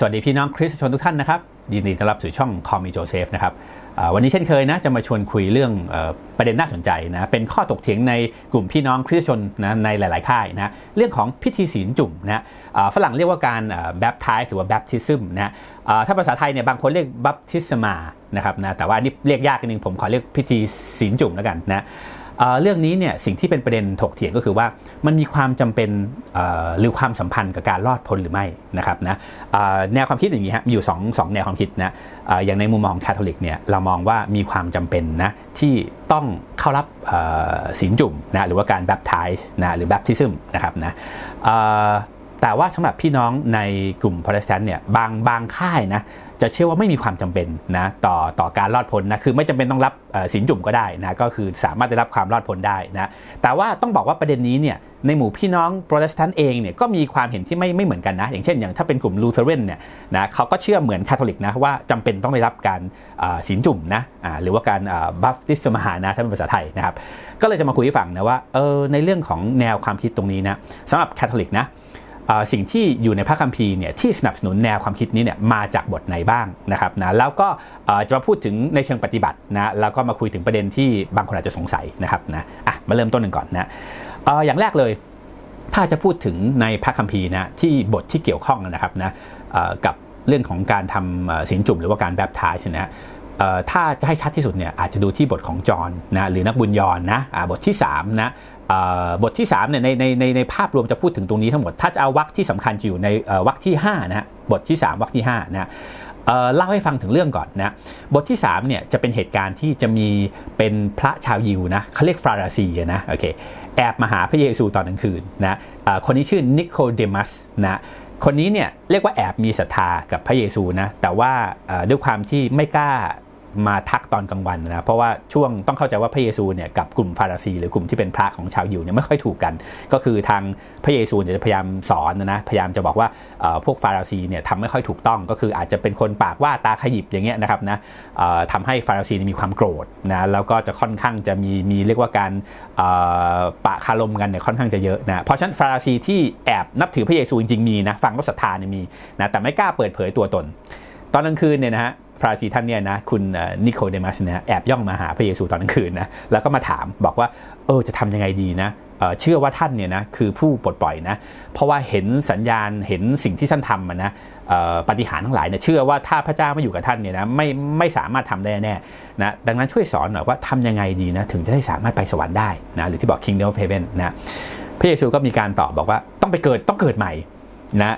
สวัสดีพี่น้องคริสตชนทุกท่านนะครับยินดีต้อนรับสู่ช่องคอมีโจเซฟนะครับวันนี้เช่นเคยนะจะมาชวนคุยเรื่องอประเด็นน่าสนใจนะเป็นข้อตกเถียงในกลุ่มพี่น้องคริสตชนนะในหลาย ๆ ค่ายนะเรื่องของพิธีศีลจุ่มนะฝรั่งเรียกว่าการแบปทายหรือว่าแบปทิซึมนะถ้าภาษาไทยเนี่ยบางคนเรียกบัพติศมานะครับนะแต่ว่านี่เรียกยากนิดนึงผมขอเรียกพิธีศีลจุ่มแล้วกันนะ เรื่องนี้เนี่ยสิ่งที่เป็นประเด็นถกเถียงก็คือว่ามันมีความจำเป็นหรือความสัมพันธ์กับการรอดพ้นหรือไม่นะครับนะแนวความคิดอย่างนี้ฮะมีอยู่2องสองแนวความคิดนะออย่างในมุมมองคาทอลิกเนี่ยเรามองว่ามีความจำเป็นนะที่ต้องเข้ารับศีลจุ่มนะหรือว่าการแบปไทส์นะหรือแบปทิซึมนะครับนะ แต่ว่าสำหรับพี่น้องในกลุ่ม Protestant เนี่ยบางบางค่ายนะจะเชื่อว่าไม่มีความจำเป็นนะต่อต่อการรอดพ้นนะคือไม่จำเป็นต้องรับเอ่อศีลจุ่มก็ได้นะก็คือสามารถได้รับความรอดพ้นได้นะแต่ว่าต้องบอกว่าประเด็นนี้เนี่ยในหมู่พี่น้องโปรเตสแตนต์เองเนี่ยก็มีความเห็นที่ไม่ไม่เหมือนกันนะ อย่างเช่นอย่างถ้าเป็นกลุ่มลูเทเรนเนี่ยนะเขาก็เชื่อเหมือนคาทอลิกนะว่าจำเป็นต้องได้รับการเอ่อศีลจุ่มนะหรือว่าการบัฟติสมาหานะถ้าเป็นภาษาไทยนะครับก็เลยจะมาคุยให้ฟังนะว่าเออในเรื่องของแนวความคิดตรงนี้นะสำหรับคาทอลิกนะ สิ่งที่อยู่ในพระคัมภีร์เนี่ยที่สนับสนุนแนวความคิดนี้เนี่ยมาจากบทไหนบ้างนะครับนะแล้วก็จะมาพูดถึงในเชิงปฏิบัตินะแล้วก็มาคุยถึงประเด็นที่บางคนอาจจะสงสัยนะครับนะอะมาเริ่มต้นกันก่อนนะออย่างแรกเลยถ้าจะพูดถึงในพระคัมภีร์นะที่บทที่เกี่ยวข้องนะครับนะกับเรื่องของการทำเอ่อศีลจุ่มหรือว่าการแบปทายนะเอ่อถ้าจะให้ชัดที่สุดเนี่ยอาจจะดูที่บทของจอห์นนะหรือนักบุญยอนนะบทที่3นะ บทที่3เนี่ยในในในในภาพรวมจะพูดถึงตรงนี้ทั้งหมด ถ้าจะเอาวรรคที่สำคัญจะอยู่ในวรรคที่5นะบทที่ 3วรรคที่5นะเล่าให้ฟังถึงเรื่องก่อนนะบทที่3เนี่ยจะเป็นเหตุการณ์ที่จะมีเป็นพระชาวยิวนะเขาเรียกฟาราซีนะโอเคแอบมาหาพระเยซูตอนกลางคืนนะคนนี้ชื่อนิโคเดมัสนะคนนี้เนี่ยเรียกว่าแอบมีศรัทธากับพระเยซูนะแต่ว่าด้วยความที่ไม่กล้า มาทักตอนกลางวันนะเพราะว่าช่วงต้องเข้าใจว่าพระเยซูเนี่ยกับกลุ่มฟาริสีหรือกลุ่มที่เป็นพระของชาวยิวเนี่ยไม่ค่อยถูกกัน ก็คือทางพระเยซูเนี่ยจะพยายามสอนนะพยายามจะบอกว่าพวกฟาริสีเนี่ยทำไม่ค่อยถูกต้อง ก็คืออาจจะเป็นคนปากว่าตาขยิบอย่างเงี้ยนะครับนะทำให้ฟาริสีมีความโกรธนะแล้วก็จะค่อนข้างจะมีมีเรียกว่าการปะคารมกันเนี่ยค่อนข้างจะเยอะนะเพราะฉะนั้นฟาริสีที่แอบนับถือพระเยซูจริงๆมีนะฟังรศรัทธาเนี่ยมีนะแต่ไม่กล้าเปิดเผยตัวตน ตอนกลางคืนเนี่ยนะฮะ ฟราซีท่านเนี่ยนะคุณนิโคเดมัสเนี่ยแอบย่องมาหาพระเยซูตอนกลางคืนนะแล้วก็มาถามบอกว่าเออจะทำยังไงดีนะเชื่อว่าท่านเนี่ยนะคือผู้ปลดปล่อยนะเพราะว่าเห็นสัญญาณเห็นสิ่งที่ท่านทำนะปฏิหารทั้งหลายเนี่ยเชื่อว่าถ้าพระเจ้าไม่อยู่กับท่านเนี่ยนะไม่ไม่สามารถทำได้แน่นะดังนั้นช่วยสอนหน่อยว่าทำยังไงดีนะถึงจะได้สามารถไปสวรรค์ได้นะหรือที่บอก Kingdom of Heaven นะพระเยซูก็มีการตอบบอกว่าต้องไปเกิดต้องเกิดใหม่นะ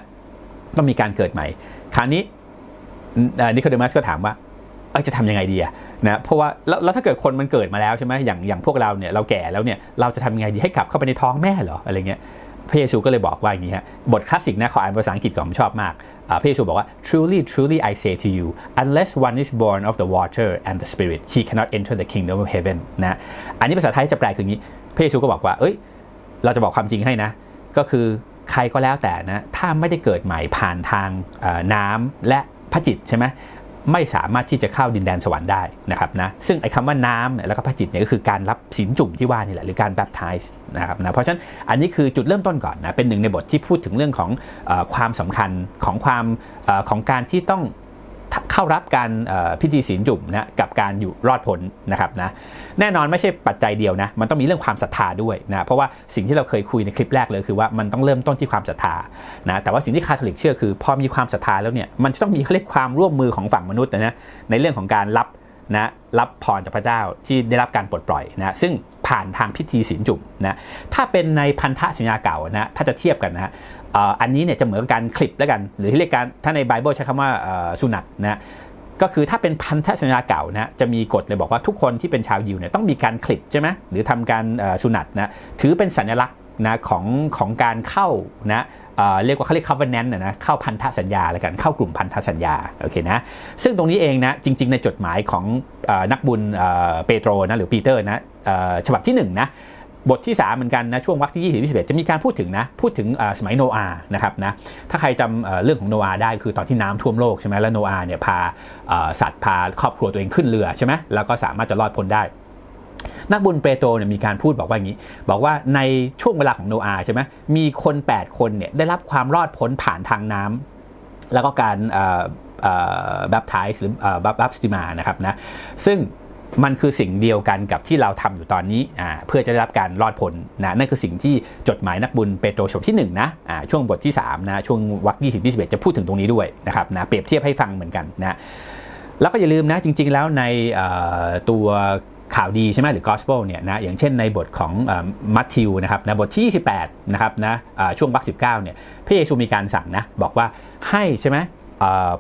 ต้องมีการเกิดใหม่ คราวนี้ นิโคเดมัสก็ถามว่าเอ้จะทำยังไงดีอะนะเพราะว่าแล้วถ้าเกิดคนมันเกิดมาแล้วใช่ไหมอย่างอย่างพวกเราเนี่ยเราแก่แล้วเนี่ยเราจะทำยังไงดีให้กลับเข้าไปในท้องแม่เหรออะไรเงี้ยพระเยซูก็เลยบอกว่าอย่างนี้ฮะบทคลาสสิกนะขออ่านภาษาอังกฤษก่อนผมชอบมากพระเยซูบอกว่า truly truly I say to you unless one is born of the water and the spirit he cannot enter the kingdom of heaven นะอันนี้ภาษาไทยจะแปลคืออย่างนี้ พระเยซูก็บอกว่า เอ้ย เราจะบอกความจริงให้นะ ก็คือใครก็แล้วแต่นะ ถ้าไม่ได้เกิดใหม่ผ่านทางน้ำและ พระจิตใช่ไหมไม่สามารถที่จะเข้าดินแดนสวรรค์ได้นะครับนะซึ่งไอ้คำว่าน้ำแล้วก็พระจิตเนี่ยก็คือการรับศีลจุ่มที่ว่านี่แหละหรือการแบปไทส์นะครับนะเพราะฉะนั้นอันนี้คือจุดเริ่มต้นก่อนนะเป็นหนึ่งในบทที่พูดถึงเรื่องของอความสำคัญของความอของการที่ต้อง เข้ารับการพิธีศีลจุ่มนะกับการอยู่รอดพ้นนะครับนะแน่นอนไม่ใช่ปัจจัยเดียวนะมันต้องมีเรื่องความศรัทธาด้วยนะเพราะว่าสิ่งที่เราเคยคุยในคลิปแรกเลยคือว่ามันต้องเริ่มต้นที่ความศรัทธานะแต่ว่าสิ่งที่คาทอลิกเชื่อคือพอมีความศรัทธาแล้วเนี่ยมันจะต้องมีเขาเรียกความร่วมมือของฝั่งมนุษย์นะในเรื่องของการรับนะรับพรจากพระเจ้าที่ได้รับการปลดปล่อยนะซึ่ง ผ่านทางพิธีศีลจุ่มนะถ้าเป็นในพันธสัญญาเก่านะถ้าจะเทียบกันนะอันนี้เนี่ยจะเหมือนกับการคลิปแล้วกัน หรือที่เรียกการถ้าในไบเบิลใช้คำว่าสุนัตนะก็คือถ้าเป็นพันธสัญญาเก่านะจะมีกฎเลยบอกว่าทุกคนที่เป็นชาวยิวเนี่ยต้องมีการคลิปใช่ไหมหรือทำการสุนัตนะถือเป็นสัญลักษณ นะของของการเข้านะเเรียกว่าเขาเรียก covenant นะนะเข้าพันธสัญญาแล้วกันเข้ากลุ่มพันธสัญญาโอเคนะซึ่งตรงนี้เองนะจริง ๆ ในจดหมายของอนักบุญเปโตรนะหรือปีเตอร์นะฉบับที่หนึ่งนะบทที่ 3 เหมือนกันนะช่วงวรรคที่ 20 21 จะมีการพูดถึงนะพูดถึงสมัยโนอาห์นะครับนะถ้าใครจำเรื่องของโนอาห์ได้คือตอนที่น้ำท่วมโลกใช่ไหมแล้วโนอาห์เนี่ยพาสัตว์พาครอบครัวตัวเองขึ้นเรือใช่ไหมแล้วก็สามารถจะรอดพ้นได้ นักบุญเปโตรเนี่ยมีการพูดบอกว่าอย่างนี้ บอกว่าในช่วงเวลาของโนอาใช่ไหมมีคน 8 คนเนี่ยได้รับความรอดพ้นผ่านทางน้ำแล้วก็การบัพไทส์หรือบัพสติมานะครับนะซึ่งมันคือสิ่งเดียวกันกับที่เราทำอยู่ตอนนี้เพื่อจะได้รับการรอดพ้นนะนั่นคือสิ่งที่จดหมายนักบุญเปโตรฉบับที่1นะช่วงบทที่3นะช่วงวรรค20 21จะพูดถึงตรงนี้ด้วยนะครับนะเปรียบเทียบให้ฟังเหมือนกันนะแล้วก็อย่าลืมนะจริง ๆ แล้วในตัว ข่าวดีใช่ไหมหรือ gospel เนี่ยนะอย่างเช่นในบทของมัทธิวนะครับนะบทที่ 28 นะครับนะช่วงวรรค19เนี่ยพระเยซูมีการสั่งนะบอกว่าให้ใช่ไหม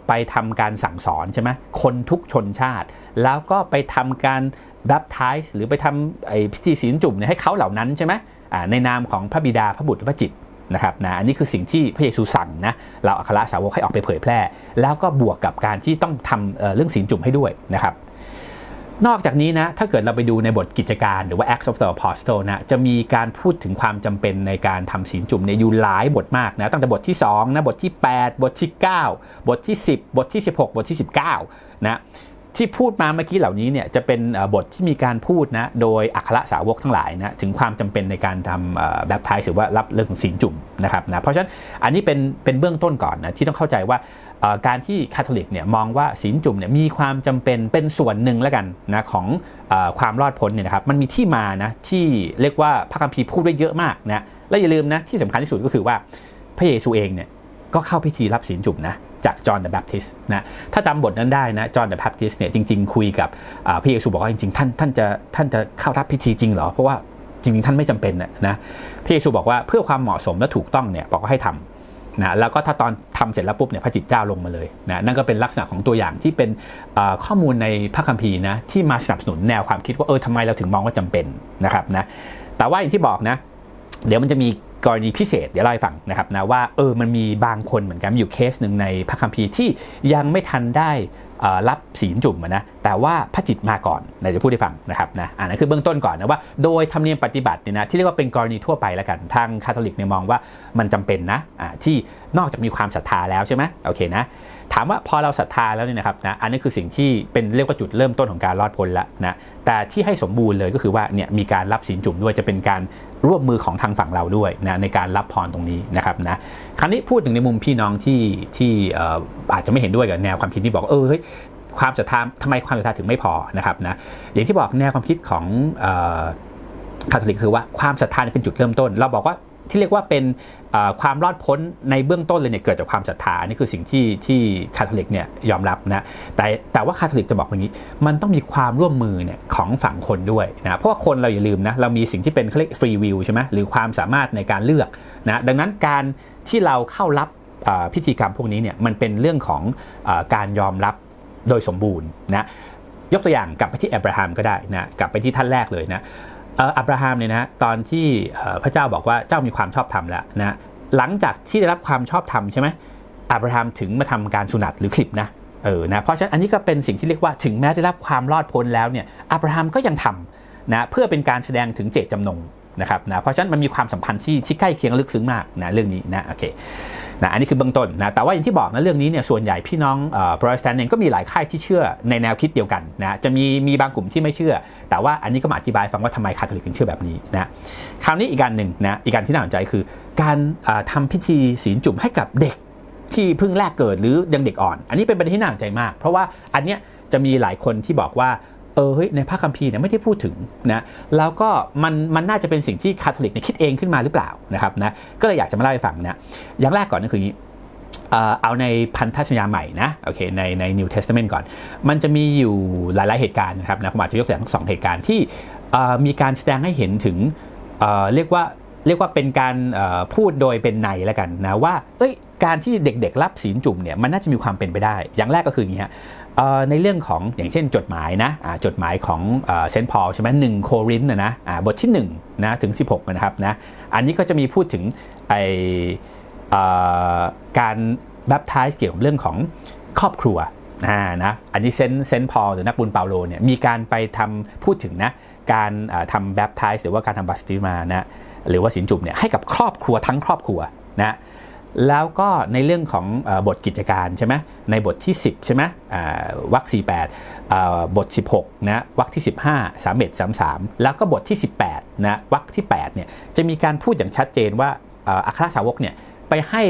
ไปทำการสั่งสอนใช่ไหมคนทุกชนชาติ แล้วก็ไปทำการดับทายหรือไปทำไอพิธีศีลจุ่มให้เขาเหล่านั้นใช่ไหมในนามของพระบิดาพระบุตรพระจิตนะครับนะอันนี้คือสิ่งที่พระเยซูสั่งนะเราอัครสาวกให้ออกไปเผยแพร่ แล้วก็บวกกับการที่ต้องทำเรื่องศีลจุ่มให้ด้วยนะครับ นอกจากนี้นะ ถ้าเกิดเราไปดูในบทกิจการหรือว่า Acts of the Apostle นะ จะมีการพูดถึงความจำเป็นในการทำศีลจุ่มเนี่ยอยู่หลายบทมากนะ ตั้งแต่บทที่ 2 นะ บทที่ 8 บทที่ 9 บทที่ 10 บทที่ 16 บทที่ 19 นะ ที่พูดมาเมื่อกี้เหล่านี้เนี่ยจะเป็นบทที่มีการพูดนะโดยอัครสาวกทั้งหลายนะถึงความจำเป็นในการทำแบบทายหรือว่ารับเรื่องของศีลจุ่มนะครับนะเพราะฉะนั้นอันนี้เป็นเป็นเบื้องต้นก่อนนะที่ต้องเข้าใจว่าการที่คาทอลิกเนี่ยมองว่าศีลจุ่มเนี่ยมีความจำเป็นเป็นส่วนหนึ่งแล้วกันนะของอความรอดพ้นเนี่ยนะครับมันมีที่มานะที่เรียกว่าพระคัมภีร์พูดไว้เยอะมากนะและอย่าลืมนะที่สำคัญที่สุดก็คือว่าพระเยซูเองเนี่ยก็เข้าพิธีรับศีลจุ่มนะ จากจอห์นเดอะแบปติสนะถ้าจำบทนั้นได้นะจอห์นเดอะแบปติสเนี่ยจริง ๆ คุยกับพระเยซูบอกว่าจริงๆท่านท่านจะท่านจะเข้ารับพิธีจริงเหรอ เพราะว่าจริงๆท่านไม่จำเป็นนะพระเยซูบอกว่าเพื่อความเหมาะสมและถูกต้องเนี่ยบอกว่าให้ทำนะแล้วก็ถ้าตอนทำเสร็จแล้วปุ๊บเนี่ยพระจิตเจ้าลงมาเลยนะนั่นก็เป็นลักษณะของตัวอย่างที่เป็นข้อมูลในพระคัมภีร์นะที่มาสนับสนุนแนวความคิดว่าเออทำไมเราถึงมองว่าจำเป็นนะครับนะแต่ว่าอย่างที่บอกนะเดี๋ยวมันจะมี กรณีพิเศษเดี๋ยวเล่าให้ฟังนะครับนะว่าเออมันมีบางคนเหมือนกันอยู่เคสหนึ่งในพระคัมภีร์ที่ยังไม่ทันได้ รับศีลจุ่มนะแต่ว่าพระจิตมาก่อนนายจะพูดให้ฟังนะครับนะอันนั้นคือเบื้องต้นก่อนนะว่าโดยธรรมเนียมปฏิบัติเนี่ยนะที่เรียกว่าเป็นกรณีทั่วไปแล้วกันทางคาทอลิกเนี่ยมองว่ามันจำเป็นนะะที่นอกจากมีความศรัทธาแล้วใช่ไหมโอเคนะถามว่าพอเราศรัทธาแล้วเนี่ยนะครับนะอันนี้คือสิ่งที่เป็นเรียกว่าจุดเริ่มต้นของการรอดพ้นละนะแต่ที่ให้สมบูรณ์เลยก็คือว่าเนี่ยมีการรับศีลจุ่มด้วยจะเป็นการร่วมมือของทางฝั่งเราด้วยนะในการรับพรตรงนี้นะครับนะ ครั้นี้พูดถึงในมุมพี่น้องที่ที่อาจจะไม่เห็นด้วยกับแนวความคิดที่บอกเออเฮ้ยความศรัทธาทำไมความศรัทธาถึงไม่พอนะครับนะอย่างที่บอกแนวความคิดของคาทอลิกคือว่าความศรัทธาเป็นจุดเริ่มต้น เราบอกว่าที่เรียกว่าเป็นความรอดพ้นในเบื้องต้นเลยเนี่ยเกิดจากความศรัทธานี่คือสิ่งที่ที่คาทอลิกเนี่ยยอมรับนะแต่แต่ว่าคาทอลิกจะบอกอย่างนี้ มันต้องมีความร่วมมือเนี่ยของฝั่งคนด้วยนะเพราะว่าคนเราอย่าลืมนะเรามีสิ่งที่เป็นเขาเรียกฟรีวิวใช่ไหมหรือความสามารถในการเลือกนะดังนั้นการ ที่เราเข้ารับพิธีกรรมพวกนี้เนี่ยมันเป็นเรื่องของอการยอมรับโดยสมบูรณ์นะยกตัวอย่างกลับไปที่อับราฮัมก็ได้นะกลับไปที่ท่านแรกเลยนะอับราฮัมเนี่ยนะตอนที่พระเจ้าบอกว่าเจ้ามีความชอบธรรมแล้วนะหลังจากที่ได้รับความชอบธรรมใช่ไหมอับราฮัมถึงมาทำการสุนัตหรือคลิปนะเออนะเพราะฉะนั้นอันนี้ก็เป็นสิ่งที่เรียกว่าถึงแม้ได้รับความรอดพ้นแล้วเนี่ยอับราฮัมก็ยังทำนะเพื่อเป็นการแสดงถึงเจตจำนง นะครับนะเพราะฉะนั้นมันมีความสัมพันธ์ที่ที่ใกล้เคียงลึกซึ้งมากนะเรื่องนี้นะโอเคนะอันนี้คือเบื้องต้นนะแต่ว่าอย่างที่บอกนะเรื่องนี้เนี่ยส่วนใหญ่พี่น้องโปรเตสแตนต์เองก็มีหลายค่ายที่เชื่อในแนวคิดเดียวกันนะจะมีมีบางกลุ่มที่ไม่เชื่อ แต่ว่าอันนี้ก็มาอธิบายฟังว่าทำไมคาทอลิกถึงเชื่อแบบนี้นะคราวนี้อีกการหนึ่งนะอีกการที่น่าสนใจคือ การทำพิธีศีลจุ่มให้กับเด็กที่เพิ่งแรกเกิดหรือยังเด็กอ่อน อันนี้เป็นประเด็นที่น่าสนใจมาก เพราะว่าอันเนี้ยจะมีหลายคนที่บอกว่า เออเฮ้ยในพระคัมภีร์เนี่ยไม่ได้พูดถึงนะแล้วก็มันมันน่าจะเป็นสิ่งที่คาทอลิกเนี่ยคิดเองขึ้นมาหรือเปล่านะครับนะก็เลยอยากจะมาเล่าให้ฟังนะอย่างแรกก่อนก็คืออย่างนี้เอาในพันธสัญญาใหม่นะโอเคในใน New Testament ก่อน มันจะมีอยู่หลาย ๆ เหตุการณ์นะครับนะผมอาจจะยกตัวอย่างสองเหตุการณ์ที่มีการแสดงให้เห็นถึงเรียกว่าเรียกว่าเป็นการพูดโดยเป็นในแล้วกันนะว่าเอ้ย การที่เด็กๆ รับศีลจุ่มเนี่ยมันน่าจะมีความเป็นไปได้ อย่างแรกก็คืออย่างนี้ฮะในเรื่องของอย่างเช่นจดหมายนะจดหมายของเซนต์พอลใช่ไหมหนึ่งโครินนะนะบทที่1นะถึง 16นะครับนะอันนี้ก็จะมีพูดถึงไอการบัพทายเกี่ยวกับเรื่องของครอบครัวนะอันนี้เซนเซนพอลหรือนักบุญเปาโลเนี่ยมีการไปทำพูดถึงนะการทำแบัพทายหรือว่าการทำบัพติมานะหรือว่าสินจุบเนี่ยให้กับครอบครัวทั้งครอบครัวนะ แล้วก็ในเรื่องของบทกิจการใช่ไหมในบทที่ 10 ใช่ไหมวรรค48 บท 16 นะวรรคที่ 15 3 1 3 3 แล้วก็บทที่ 18 นะวรรคที่ 8 เนี่ยจะมีการพูดอย่างชัดเจนว่าอัครสาวกเนี่ยไปให้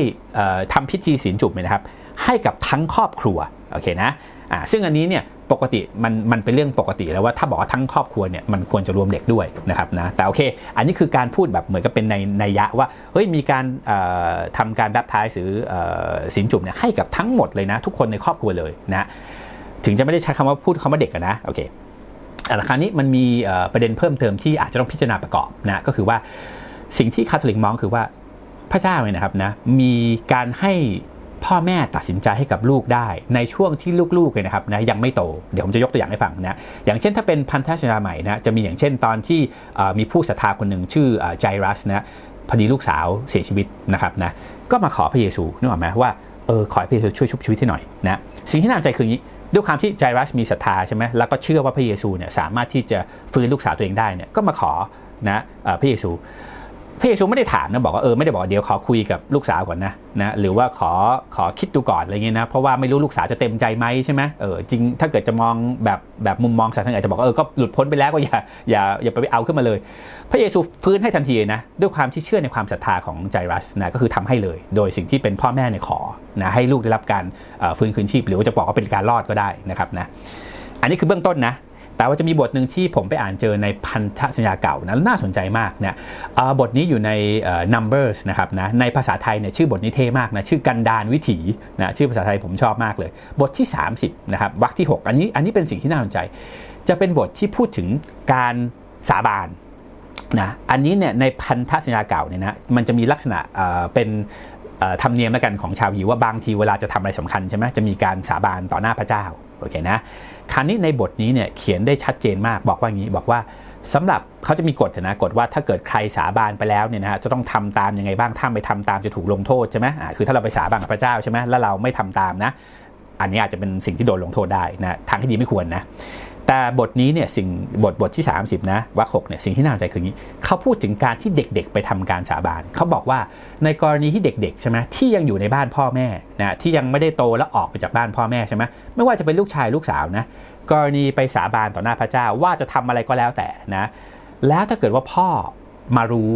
ทำพิธีศีลจุบนะครับให้กับทั้งครอบครัว โอเคนะ อ่าซึ่งอันนี้เนี่ยปกติมันมันเป็นเรื่องปกติแล้วว่าถ้าบอกว่าทั้งครอบครัวเนี่ยมันควรจะรวมเด็กด้วยนะครับนะแต่โอเค อันนี้คือการพูดแบบเหมือนกับเป็นในในยะว่าเฮ้ยมีการทำการแบปทายหรือสินจุบเนี่ยให้กับทั้งหมดเลยนะ ทุกคนในครอบครัวเลยนะถึงจะไม่ได้ใช้คำว่าพูดคำว่าเด็กนะโอเคแต่คราวนี้มันมีประเด็นเพิ่มเติมที่อาจจะต้องพิจารณาประกอบนะก็คือว่าสิ่งที่คาทอลิกมองคือว่าพระเจ้าเนี่ยนะครับนะมีการให้ พ่อแม่ตัดสินใจให้กับลูกได้ ในช่วงที่ลูกๆเลยนะครับนะยังไม่โต เดี๋ยวผมจะยกตัวอย่างให้ฟังนะอย่างเช่นถ้าเป็นพันธสัญญาใหม่นะจะมีอย่างเช่นตอนที่มีผู้ศรัทธาคนหนึ่งชื่อไจรัสนะพอดีลูกสาวเสียชีวิตนะครับนะก็มาขอพระเยซูนึกออกไหมว่าเออขอพระเยซูช่วยชุบชีวิตให้หน่อยนะสิ่งที่น่าสนใจคืออย่างนี้ด้วยความที่ไจรัสมีศรัทธาใช่ไหมแล้วก็เชื่อว่าพระเยซูเนี่ยสามารถที่จะฟื้นลูกสาวตัวเองได้เนี่ยก็มาขอนะพระเยซู พระเยซูไม่ได้ถามนะบอกว่าเออไม่ได้บอกเดี๋ยวขอคุยกับลูกสาวก่อนนะนะหรือว่าขอขอคิดดูก่อนอะไรเงี้ยนะเพราะว่าไม่รู้ลูกสาวจะเต็มใจไหมใช่ไหมเออจริงถ้าเกิดจะมองแบบแบบมุมมองศาสนาอาจจะบอกว่าเออก็หลุดพ้นไปแล้วก็อย่าอย่าอย่าไปเอาขึ้นมาเลย พระเยซูฟื้นให้ทันทีนะด้วยความที่เชื่อในความศรัทธาของไจรัสนะก็คือทำให้เลย โดยสิ่งที่เป็นพ่อแม่เนี่ยขอนะให้ลูกได้รับการฟื้นคืนชีพ หรือว่าจะบอกว่าเป็นการรอดก็ได้นะครับนะอันนี้คือเบื้องต้นนะ แต่ว่าจะมีบทหนึ่งที่ผมไปอ่านเจอในพันธสัญญาเก่านะน่าสนใจมากนะบทนี้อยู่ใน numbers นะครับนะในภาษาไทยเนี่ยชื่อบทนี้เท่มากนะชื่อกันดานวิถีนะชื่อภาษาไทยผมชอบมากเลย บทที่ 30นะครับวรรคที่ 6 อันนี้อันนี้เป็นสิ่งที่น่าสนใจ จะเป็นบทที่พูดถึงการสาบานนะอันนี้เนี่ยในพันธสัญญาเก่าเนี่ยนะมันจะมีลักษณะเป็น ธรรมเนียมแล้วกันของชาวยิวว่าบางทีเวลาจะทำอะไรสำคัญใช่ไหมจะมีการสาบานต่อหน้าพระเจ้าโอเคนะคราวนี้ในบทนี้เนี่ยเขียนได้ชัดเจนมากบอกว่าอย่างนี้บอกว่าสำหรับเขาจะมีกฎนะกฎว่าถ้าเกิดใครสาบานไปแล้วเนี่ยนะฮะจะต้องทำตามยังไงบ้างถ้าไม่ทำตามจะถูกลงโทษใช่ไหมอ่าคือถ้าเราไปสาบานกับพระเจ้าใช่ไหมแล้วเราไม่ทำตามนะ อันนี้อาจจะเป็นสิ่งที่โดนลงโทษได้นะทางที่ดีไม่ควรนะ แต่บทนี้เนี่ยสิ่งบทบทที่ 30 นะวรรคหกเนี่ยสิ่งที่น่าสนใจคืออย่างนี้เขาพูดถึงการที่เด็กๆ ไปทำการสาบานเขาบอกว่าในกรณีที่เด็กๆใช่ไหมที่ยังอยู่ในบ้านพ่อแม่นะที่ยังไม่ได้โตแล้วออกไปจากบ้านพ่อแม่ใช่ไหมไม่ว่าจะเป็นลูกชายลูกสาวนะกรณีไปสาบานต่อหน้าพระเจ้าว่าจะทำอะไรก็แล้วแต่นะแล้วถ้าเกิดว่าพ่อมารู้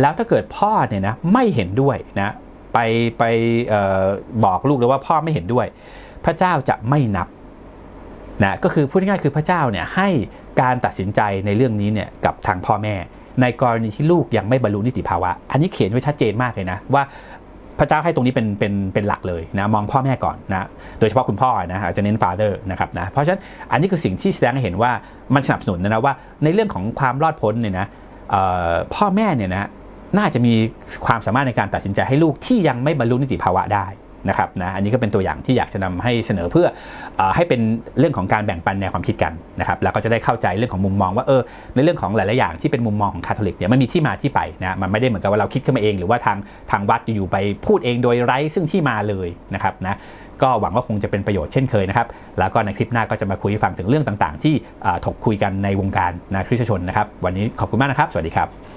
แล้วถ้าเกิดพ่อเนี่ยนะไม่เห็นด้วยนะไปไปออบอกลูกเลยว่าพ่อไม่เห็นด้วย พระเจ้าจะไม่นับ นะก็คือพูดง่ายๆคือพระเจ้าเนี่ยให้การตัดสินใจในเรื่องนี้เนี่ยกับทางพ่อแม่ ในกรณีที่ลูกยังไม่บรรลุนิติภาวะ อันนี้เขียนไว้ชัดเจนมากเลยนะว่าพระเจ้าให้ตรงนี้เป็นเป็นเป็นหลักเลยนะมองพ่อแม่ก่อนนะโดยเฉพาะคุณพ่อนะจะเน้น father นะครับนะเพราะฉะนั้นอันนี้คือสิ่งที่แสดงให้เห็นว่ามันสนับสนุนนะว่าในเรื่องของความรอดพ้นเนี่ยนะพ่อแม่เนี่ยนะน่าจะมีความสามารถในการตัดสินใจให้ลูกที่ยังไม่บรรลุนิติภาวะได้ นะครับนะอันนี้ก็เป็นตัวอย่างที่อยากจะนำให้เสนอเพื่ออให้เป็นเรื่องของการแบ่งปันแนวความคิดกันนะครับแล้วก็จะได้เข้าใจเรื่องของมุมมองว่าเออในเรื่องของหลาย ๆ อย่างที่เป็นมุมมองของคาทอลิกเนี่ยมันมีที่มาที่ไปนะมันไม่ได้เหมือนกับว่าเราคิดขึ้นมาเอง หรือว่าทางทางวัดอยู่ ๆ ไปพูดเองโดยไร้ซึ่งที่มาเลยนะครับนะก็หวังว่าคงจะเป็นประโยชน์เช่นเคยนะครับ แล้วก็ในคลิปหน้าก็จะมาคุยฟังถึงเรื่องต่าง ๆ ที่ถกคุยกันในวงการนะคริสชนนะครับ วันนี้ขอบคุณมากนะครับ สวัสดีครับ